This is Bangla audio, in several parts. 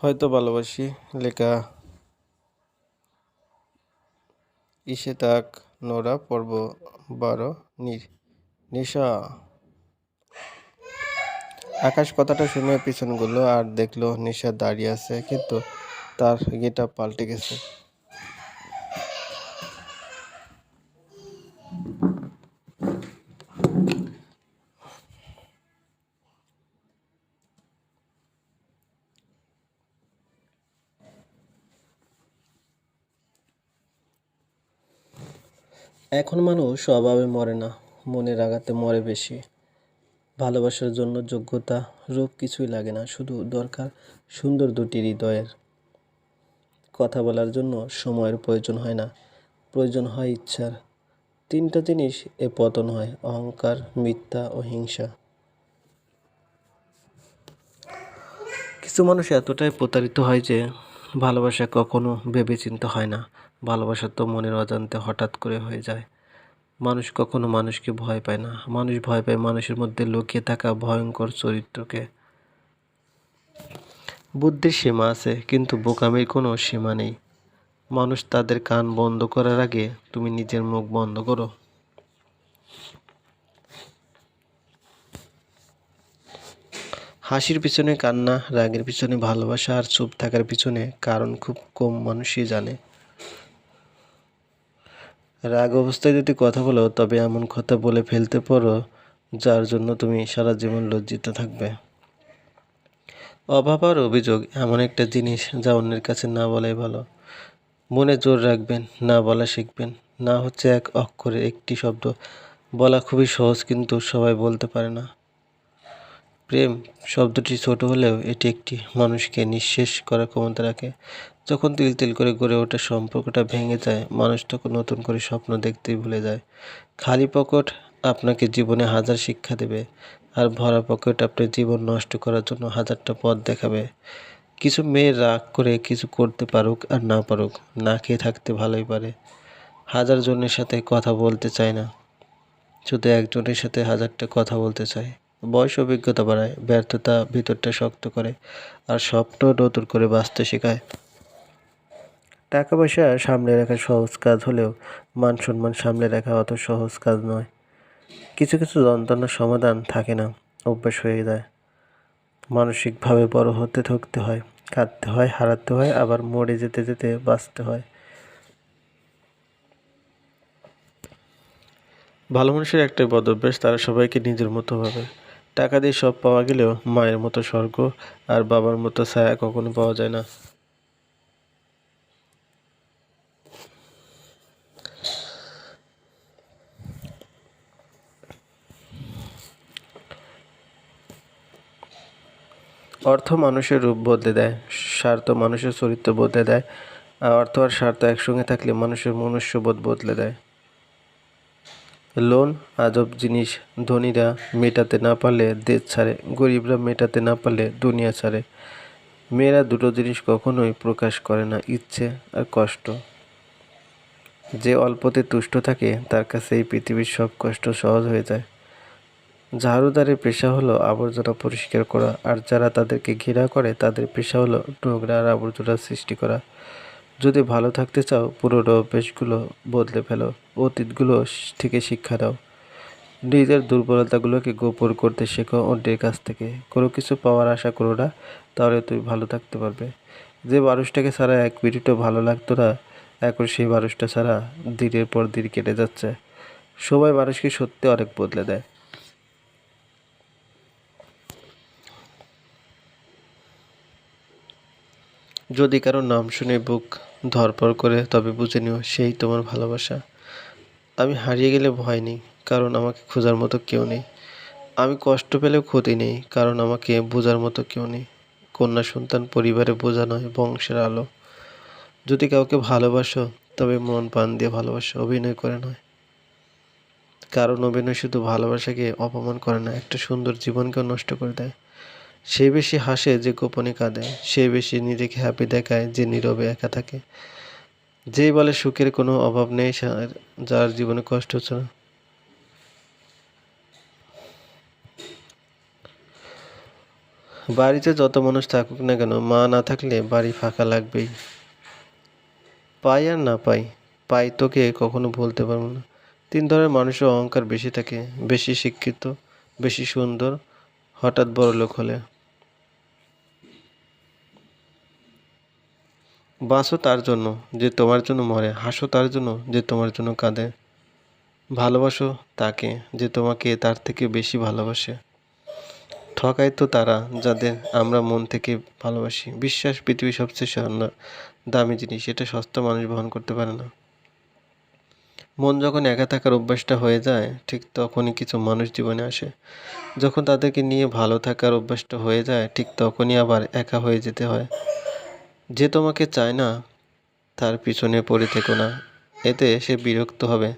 হয়তো ভালোবাসি, লেখা ইশেতাক নোরা, পর্ব বারো নিশা। আকাশ কথাটা শুনে পিছনগুলো আর দেখল নিশা দাঁড়িয়ে আছে, কিন্তু তার গেটা পাল্টে গেছে। এখন মানুষ স্বভাবে মরে না, মনের আঘাতে মরে বেশি। ভালোবাসার জন্য যোগ্যতা রূপ কিছুই লাগে না, শুধু দরকার সুন্দর দুটি হৃদয়ের। কথা বলার জন্য সময়ের প্রয়োজন হয় না, প্রয়োজন হয় ইচ্ছার। তিনটা জিনিস এ পতন হয়, অহংকার, মিথ্যা ও হিংসা। কিছু মানুষ এতটাই প্রতারিত হয় যে ভালোবাসা কখনো ভেবেচিন্তে হয় না। ভালোবাসা তো মনের অজান্তে হঠাৎ করে হয়ে যায়। মানুষ কখনো মানুষকে ভয় পায় না। মানুষ ভয় পায় মানুষের মধ্যে লুকিয়ে থাকা ভয়ঙ্কর চরিত্রকে। বুদ্ধির সীমা আছে, কিন্তু বোকামির কোনো সীমা নেই। মানুষ তাদের কান বন্ধ করার আগে তুমি নিজের মুখ বন্ধ করো। হাসির পিছনে কান্না, রাগের পিছনে ভালোবাসা আর চুপ থাকার পিছনে কারণ খুব কম মানুষই জানে। রাগ অবস্থায় যদি কথা বলো, তবে এমন কথা বলে ফেলতে পারো, যার জন্য তুমি সারা জীবন লজ্জিত থাকবে। অভাব আর অভিযোগ এমন একটা জিনিস যা অন্যের কাছে না বলাই ভালো। মনে জোর রাখবেন, না বলা শিখবেন। না হচ্ছে এক অক্ষরের একটি শব্দ। বলা খুবই সহজ, কিন্তু সবাই বলতে পারে না। প্রেম শব্দটি ছোট হলেও এটি একটি মানুষকে নিঃশেষ করার ক্ষমতা রাখে। যখন তিল তিল করে গড়ে ওঠা সম্পর্কটা ভেঙে যায়, মানুষ তখন নতুন করে স্বপ্ন দেখতেই ভুলে যায়। খালি পকেট আপনাকে জীবনে হাজার শিক্ষা দেবে আর ভরা পকেট আপনার জীবন নষ্ট করার জন্য হাজারটা পথ দেখাবে। কিছু মেয়ে রাগ করে কিছু করতে পারুক আর না পারুক, না খেয়ে থাকতে ভালোই পারে। হাজার জনের সাথে কথা বলতে চায় না, শুধু একজনের সাথে হাজারটা কথা বলতে চায়। বয়স অভিজ্ঞতা বাড়ায়, ব্যর্থতা ভিতরটা শক্ত করে আর স্বপ্ন নতুন করে বাঁচতে শেখায়। টাকা পয়সা সামলে রাখা সহজ কাজ হলেও মান সম্মান সামলে রাখা অত সহজ কাজ নয়। কিছু কিছু যন্ত্রণার সমাধান থাকে না, অভ্যাস হয়ে যায়। মানসিকভাবে বড় হতে থাকতে হয়, কাঁদতে হয়, হারাতে হয়, আবার মরে যেতে যেতে বাঁচতে হয়। ভালো মানুষের একটাই বদ অভ্যাস তারা সবাইকে নিজের মতো ভাবে টাকা দিয়ে সব পাওয়া গেলেও মায়ের মতো স্বর্গ আর বাবার মতো ছায়া কখনো পাওয়া যায় না। অর্থ মানুষের রূপ বদলে দেয়, স্বার্থ মানুষের চরিত্র বদলে দেয়, আর অর্থ আর স্বার্থ একসঙ্গে থাকলে মানুষের মনুষ্যবোধ বদলে দেয়। লোন, আজব জিনিস ধনীরা মেটাতে না পারলে দেশ ছাড়ে, গরিবরা মেটাতে না পারলে দুনিয়া ছাড়ে। মেয়েরা দুটো জিনিস কখনোই প্রকাশ করে না, ইচ্ছে আর কষ্ট। যে অল্পতে তুষ্ট থাকে, তার কাছে এই পৃথিবীর সব কষ্ট সহজ হয়ে যায়। ঝাড়ুদারের পেশা হলো আবর্জনা পরিষ্কার করা, আর যারা তাদেরকে ঘৃণা করে, তাদের পেশা হলো নোংরা আর আবর্জনা সৃষ্টি করা। যদি ভালো থাকতে চাও, পুরোনো অভ্যেসগুলো বদলে ফেলো। অতীতগুলো থেকে শিক্ষা দাও। নিজের দুর্বলতাগুলোকে গোপন করতে শেখো অন্যের কাছ থেকে। কোনো কিছু পাওয়ার আশা করো না, তাহলে তুমি ভালো থাকতে পারবে। যে মানুষটাকে ছাড়া এক মিনিটও ভালো লাগতো না, এখন সেই মানুষটা ছাড়া দিনের পর দিন কেটে যাচ্ছে। সবাই মানুষকে সত্যি অনেক বদলে দেয়। যদি কারও নাম শুনে বুক ধরপড় করে, তবে বুঝে নিও, সেই তোমার ভালোবাসা। আমি হারিয়ে গেলে ভয় নেই, কারণ আমাকে খোঁজার মতো কেউ নেই। আমি কষ্ট পেলেও ক্ষতি নেই, কারণ আমাকে বোঝার মতো কেউ নেই। কন্যা সন্তান পরিবারে বোঝা নয়, বংশের আলো। যদি কাউকে ভালোবাসো, তবে মন প্রাণ দিয়ে ভালোবাসো, অভিনয় করে নয়। কারণ অভিনয় শুধু ভালোবাসাকে অপমান করে না, একটা সুন্দর জীবনকেও নষ্ট করে দেয়। সে বেশি হাসে যে গোপনে কাঁদে, সে বেশি নিজেকে হ্যাপি দেখায় যে নীরবে একা থাকে। যেই বলে সুখের কোনো অভাব নেই যার জীবনে কষ্ট না। বাড়িতে যত মানুষ থাকুক না কেন, মা না থাকলে বাড়ি ফাঁকা লাগবেই। পাই আর না পাই পাই তোকে কখনো বলতে পারব না। তিন ধরনের মানুষের অহংকার বেশি থাকে, বেশি শিক্ষিত, বেশি সুন্দর, হঠাৎ বড় লোক হলে। বাঁচো তার জন্য যে তোমার জন্য মরে, হাসো তার জন্য যে তোমার জন্য কাঁদে। ভালোবাসো তাকে যে তোমাকে তার থেকে বেশি ভালোবাসে। ঠকায় তো তারা যাদের আমরা মন থেকে ভালোবাসি। বিশ্বাস পৃথিবীর সবচেয়ে সন্ধ্যা দামি জিনিস, এটা সস্তা মানুষ বহন করতে পারে না। মন যখন একা থাকার অভ্যাসটা হয়ে যায়, ঠিক তখনই কিছু মানুষ জীবনে আসে। যখন তাদেরকে নিয়ে ভালো থাকার অভ্যাসটা হয়ে যায়, ঠিক তখনই আবার একা হয়ে যেতে হয়। যে তোমাকে চায় না, তার পিছনে পড়ে থেকো না। এতে সে বিরক্ত হবে।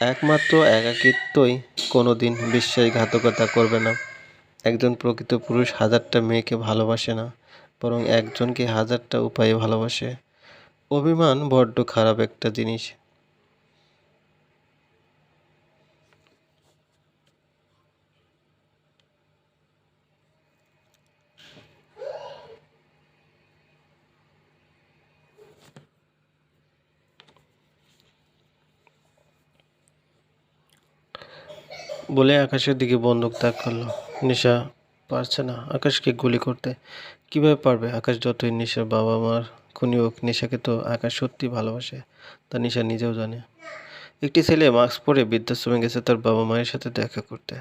একমাত্র একাকিত্বই কোনো দিন বিশ্বাসঘাতকতা করবে না। একজন প্রকৃত পুরুষ হাজারটা মেয়েকে ভালোবাসে না, বরং একজনকে হাজারটা উপায়ে ভালোবাসে। অভিমান বড্ড খারাপ একটা জিনিস। বলে আকাশের দিকে বন্দুক তাক করল। নিশা পারছে না আকাশকে গুলি করতে। কীভাবে পারবে? আকাশ যতই নিশার বাবা মার খুনি হোক, নিশাকে তো আকাশ সত্যি ভালোবাসে, তা নিশা নিজেও জানে। একটি ছেলে মাস্ক পরে বৃদ্ধাশ্রমে গেছে তার বাবা মায়ের সাথে দেখা করতে।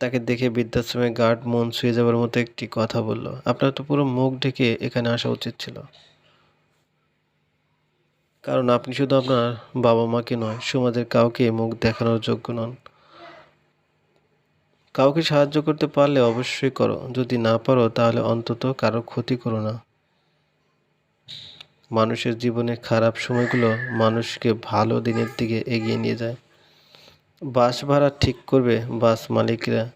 তাকে দেখে বৃদ্ধাশ্রমে গার্ড মন ছুঁয়ে যাবার মতো একটি কথা বলল। আপনার তো পুরো মুখ ঢেকে এখানে আসা উচিত ছিল। কারণ আপনি শুধু আপনার বাবা মাকে নয় সমাজের কাউকে মুখ দেখানোর যোগ্য নন। কাউকে সাহায্য করতে পারলে অবশ্যই করো। যদি না পারো, তাহলে অন্তত কারও ক্ষতি করো না। মানুষের জীবনে খারাপ সময়গুলো মানুষকে ভালো দিনের দিকে এগিয়ে নিয়ে যায়। বাস ভাড়া ঠিক করবে বাস মালিকরা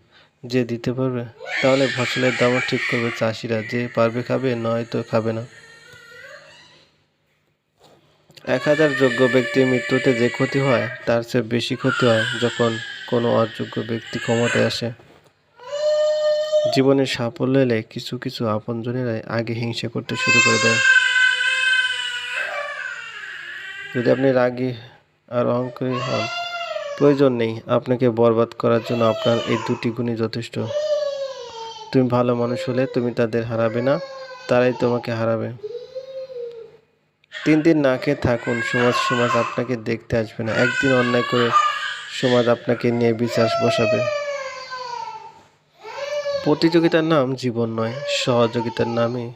যে দিতে পারবে, তাহলে ফসলের দামও ঠিক করবে চাষিরা। যে পারবে খাবে নয়তো খাবে না। এক হাজার যোগ্য ব্যক্তির মৃত্যুতে যে ক্ষতি হয়, তার চেয়ে বেশি ক্ষতি হয় যখন কোনো অযোগ্য ব্যক্তি ক্ষমতায় আসে। জীবনের সাফল্য এলে কিছু কিছু আপনজনেরাই আগে হিংসা করতে শুরু করে দেয়। যদি আপনি রাগী আর অহংকারী হন, প্রয়োজন নেই। আপনাকে বরবাদ করার জন্য আপনার এই দুটি গুণই যথেষ্ট। তুমি ভালো মানুষ হলে তুমি তাদের হারাবে না, তারাই তোমাকে হারাবে। তিন দিন না খেয়ে থাকুন, সমাজ সমাজ আপনাকে দেখতে আসবে না। একদিন অন্যায় করে সমাজ আপনাকে নিয়ে বিশ্বাস বসাবে। প্রতিযোগিতার নাম জীবন নয়, সহযোগিতার নামই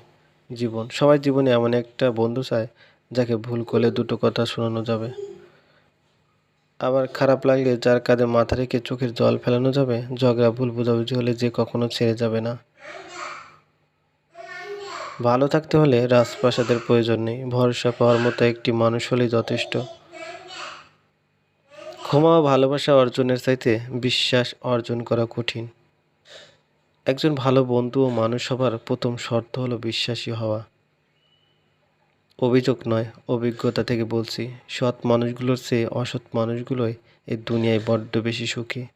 জীবন। সবাই জীবনে এমন একটা বন্ধু চায়, যাকে ভুল করলে দুটো কথা শোনানো যাবে। আবার খারাপ লাগলে যার কাঁধে মাথা রেখে চোখের জল ফেলানো যাবে, ঝগড়া, ভুল বোঝাবুঝি হলে যে কখনো ছেড়ে যাবে না। ভালো থাকতে হলে রাজপ্রাসাদের প্রয়োজন নেই, ভরসা পাওয়ার মতো একটি মানুষ হলেই যথেষ্ট। ক্ষমা ও ভালোবাসা অর্জনের চাইতে বিশ্বাস অর্জন করা কঠিন। একজন ভালো বন্ধু ও মানুষ হবার প্রথম শর্ত হলো বিশ্বাসী হওয়া। অভিযোগ নয়, অভিজ্ঞতা থেকে বলছি, সৎ মানুষগুলোর চেয়ে অসৎ মানুষগুলোই এই দুনিয়ায় বড্ড বেশি সুখী।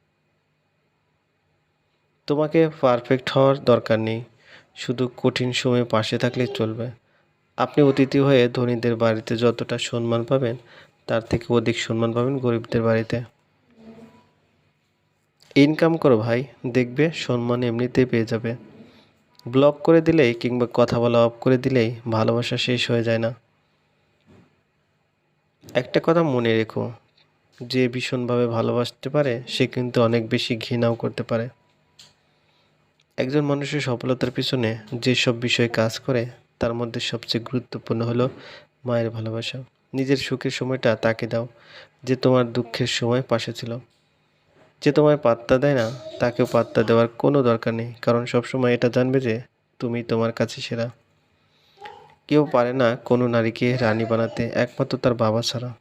তোমাকে পারফেক্ট হওয়ার দরকার নেই, শুধু কঠিন সময়ে পাশে থাকলেই চলবে। আপনি অতিথি হয়ে ধনীদের বাড়িতে যতটা সম্মান পাবেন তার থেকে অধিক সম্মান পাবেন গরিবদের বাড়িতে। ইনকাম করো ভাই, দেখবে সম্মান এমনিতেই পেয়ে যাবে। ব্লক করে দিলেই কিংবা কথা বলা অফ করে দিলেই ভালোবাসা শেষ হয়ে যায় না। একটা কথা মনে রেখো, যে ভীষণভাবে ভালোবাসতে পারে, সে কিন্তু অনেক বেশি ঘৃণাও করতে পারে। একজন মানুষের সফলতার পিছনে যেসব বিষয় কাজ করে, তার মধ্যে সবচেয়ে গুরুত্বপূর্ণ হলো মায়ের ভালোবাসা। নিজের সুখের সময়টা তাকে দাও, যে তোমার দুঃখের সময় পাশে ছিল। যে তোমায় পাত্তা দেয় না, তাকেও পাত্তা দেওয়ার কোনো দরকার নেই, কারণ সবসময় এটা জানবে যে তুমি তোমার কাছে সেরা। কেউ পারে না কোনো নারীকে রানী বানাতে, একমাত্র তার বাবা ছাড়া।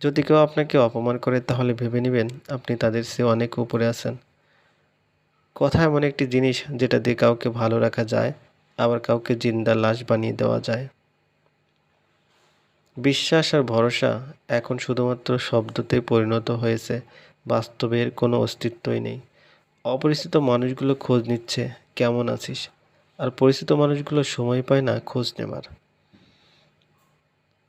যদি কেউ আপনাকে অপমান করে, তাহলে ভেবে নেবেন আপনি তাদের সে অনেক উপরে আছেন। কথা এমন একটি জিনিস, যেটা দিয়ে কাউকে ভালো রাখা যায়, আবার কাউকে জিন্দা লাশ বানিয়ে দেওয়া যায়। বিশ্বাস আর ভরসা এখন শুধুমাত্র শব্দতে পরিণত হয়েছে বাস্তবের কোনো অস্তিত্বই নেই। অপরিচিত মানুষগুলো খোঁজ নিচ্ছে, কেমন আছিস? আর পরিচিত মানুষগুলো সময় পায় না খোঁজ নেবার।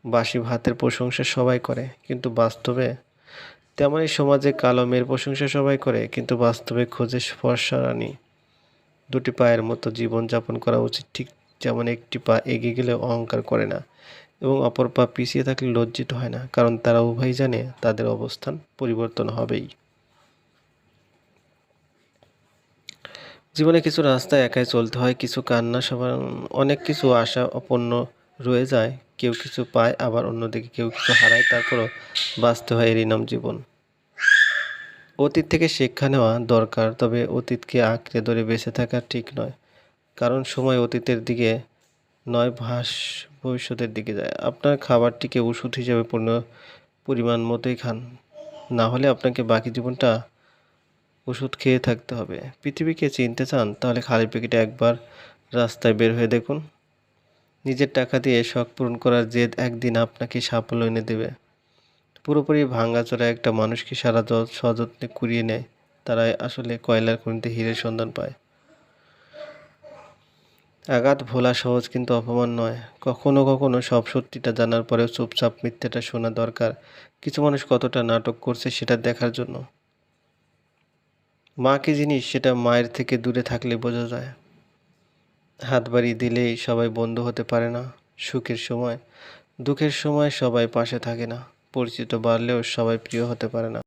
বাসি ভাতের প্রশংসা সবাই করে, কিন্তু বাস্তবে তেমনই সমাজে কালো মেয়ের প্রশংসা সবাই করে, কিন্তু বাস্তবে খোঁজে ফর্সা রানী। দুটি পায়ের মতো জীবন যাপন করা উচিত, ঠিক যেমন একটি পা এগিয়ে গেলে অহংকার করে না। এবং অপর পা পিছিয়ে থাকলে লজ্জিত হয় না, কারণ তারা উভয় জানে তাদের অবস্থান পরিবর্তন হবেই। জীবনে কিছু রাস্তা একাই চলতে হয়, কিছু কান্না সবার, অনেক কিছু আশা অপূর্ণ রয়ে যায়, কেউ কিছু পায়, আবার অন্যদিকে কেউ কিছু হারায়, তারপরও বাঁচতে হয় এরই নাম জীবন। অতীত থেকে শিক্ষা নেওয়া দরকার, তবে অতীতকে আঁকড়ে ধরে বেঁচে থাকা ঠিক নয়, কারণ সময় অতীতের দিকে নয় ভাস ভবিষ্যতের দিকে যায়। আপনার খাবারটিকে ওষুধ হিসেবে পূর্ণ পরিমাণ মতোই খান। না হলে আপনাকে বাকি জীবনটা ওষুধ খেয়ে থাকতে হবে। পৃথিবীকে চিনতে চান, তাহলে খালি পেকেটে একবার রাস্তায় বের হয়ে দেখুন। নিজের টাকা দিয়ে শখ পূরণ করার জেদ একদিন আপনাকে সাফল্য এনে দেবে। পুরোপুরি ভাঙাচোরা একটা মানুষকে সারা সযত্নে কুড়িয়ে নেয়। তারাই আসলে কয়লার খনিতে হীরের সন্ধান পায়। আঘাত ভোলা সহজ কিন্তু অপমান নয়। কখনো কখনো সব সত্যিটা জানার পরেও চুপচাপ মিথ্যেটা শোনা দরকার। কিছু মানুষ কতটা নাটক করছে সেটা দেখার জন্য। মা কি জিনিস সেটা মায়ের থেকে দূরে থাকলে বোঝা যায়। হাত বাড়িয়ে দিলেই সবাই বন্ধু হতে পারে না। সুখের সময়, দুঃখের সময় সবাই পাশে থাকে না। পরিচিত বাড়লেও সবাই প্রিয় হতে পারে না।